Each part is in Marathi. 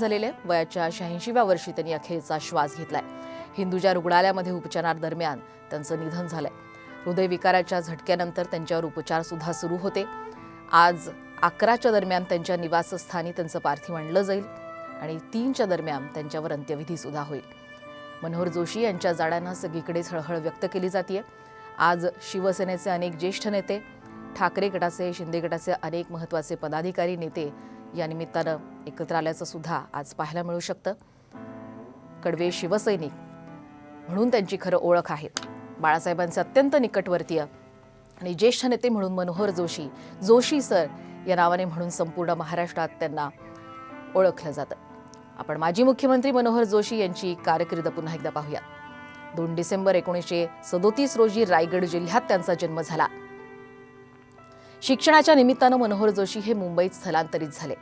झालेले वयाच्या शहाऐंशीव्या वर्षी त्यांनी अखेरचा श्वास घेतलाय. हिंदुजा रुग्णालयामध्ये उपचारादरम्यान त्यांचं निधन झालंय. हृदयविकाराच्या झटक्यानंतर त्यांच्यावर उपचार सुद्धा सुरू होते. आज अकराच्या दरम्यान त्यांच्या निवासस्थानी त्यांचं पार्थिव आणलं जाईल आणि तीनच्या दरम्यान त्यांच्यावर अंत्यविधी सुद्धा होईल. मनोहर जोशी यांच्या जाड्यानं सगळीकडेच हळहळ व्यक्त केली जाते आज शिवसेनेचे अनेक ज्येष्ठ नेते ठाकरे गटाचे शिंदे गटाचे अनेक महत्त्वाचे पदाधिकारी नेते या निमित्तानं एकत्र आल्याचं सुद्धा आज पाहायला मिळू शकतं. कडवे शिवसैनिक म्हणून त्यांची खरं ओळख आहे. बाळासाहेबांचे अत्यंत निकटवर्तीय आणि ज्येष्ठ नेते म्हणून मनोहर जोशी जोशी सर या नावाने म्हणून संपूर्ण महाराष्ट्रात त्यांना ओळखलं जातं. आपण माजी मुख्यमंत्री मनोहर जोशी यांची कारकीर्द पुन्हा एकदा पाहूया. दोन डिसेंबर एकोणीसशे सदोतीस रोजी रायगड जिल्ह्यात त्यांचा जन्म झाला. शिक्षणाच्या निमित्तानं मनोहर जोशी हे मुंबईत स्थलांतरित झाले.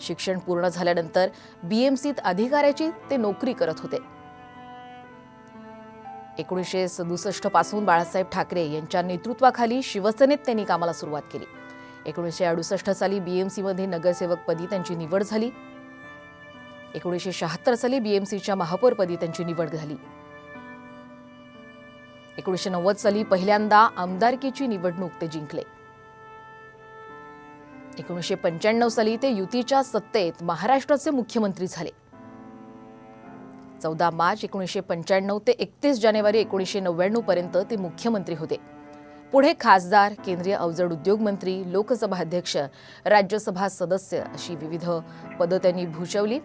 शिक्षण पूर्ण झाल्यानंतर बीएमसीत अधिकाऱ्याची ते नोकरी करत होते. एकोणीसशे सदुसष्टपासून बाळासाहेब ठाकरे यांच्या नेतृत्वाखाली शिवसेनेत त्यांनी कामाला सुरुवात केली. एकोणीसशे अडुसष्ट साली बीएमसीमध्ये नगरसेवकपदी त्यांची निवड झाली. एकोणीसशे शहात्तर साली बीएमसीच्या महापौरपदी त्यांची निवड झाली. एकोणीसशे नव्वद साली पहिल्यांदा आमदारकीची निवडणूक ते जिंकले. एकोणीसशे पंच्याण्णव साली ते युतीच्या सत्तेत महाराष्ट्राचे मुख्यमंत्री झाले. चौदा मार्च एकोणीसशे पंच्याण्णव ते एकतीस जानेवारी एकोणीसशे नव्याण्णव पर्यंत ते मुख्यमंत्री होते. पुढे खासदार केंद्रीय अवजड उद्योग मंत्री लोकसभा अध्यक्ष राज्यसभा सदस्य अशी विविध पदं त्यांनी भूषवली.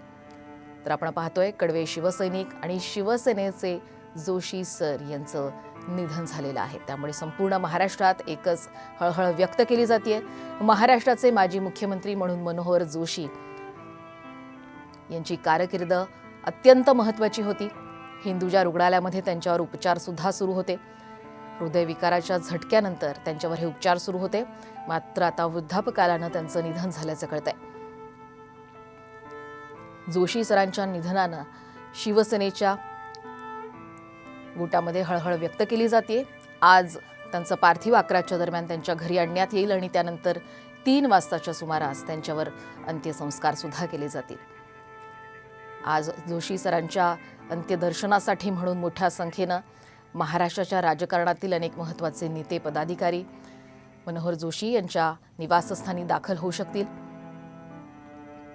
तर आपण पाहतोय कडवे शिवसैनिक आणि शिवसेनेचे जोशी सर यांचं निधन झालेलं आहे. त्यामुळे संपूर्ण महाराष्ट्रात एकच हळहळ व्यक्त केली जाते महाराष्ट्राचे माजी मुख्यमंत्री म्हणून मनोहर जोशी यांची कारकीर्द अत्यंत महत्त्वाची होती. हिंदुजा रुग्णालयामध्ये त्यांच्यावर उपचार सुद्धा सुरू होते. हृदयविकाराच्या झटक्यानंतर त्यांच्यावर हे उपचार सुरू होते. मात्र आता वृद्धापकालानं त्यांचं निधन झाल्याचं कळतंय. जोशी सरांच्या निधनानं शिवसेनेच्या गोटामध्ये हळहळ व्यक्त केली जाते. आज त्यांचं पार्थिव अकराच्या दरम्यान त्यांच्या घरी आणण्यात येईल आणि त्यानंतर तीन वाजताच्या सुमारास त्यांच्यावर अंत्यसंस्कार सुद्धा केले जातील. आज जोशी सरांच्या अंत्यदर्शनासाठी म्हणून मोठ्या संख्येनं महाराष्ट्राच्या राजकारणातील अनेक महत्त्वाचे नेते पदाधिकारी मनोहर जोशी यांच्या निवासस्थानी दाखल होऊ शकतील.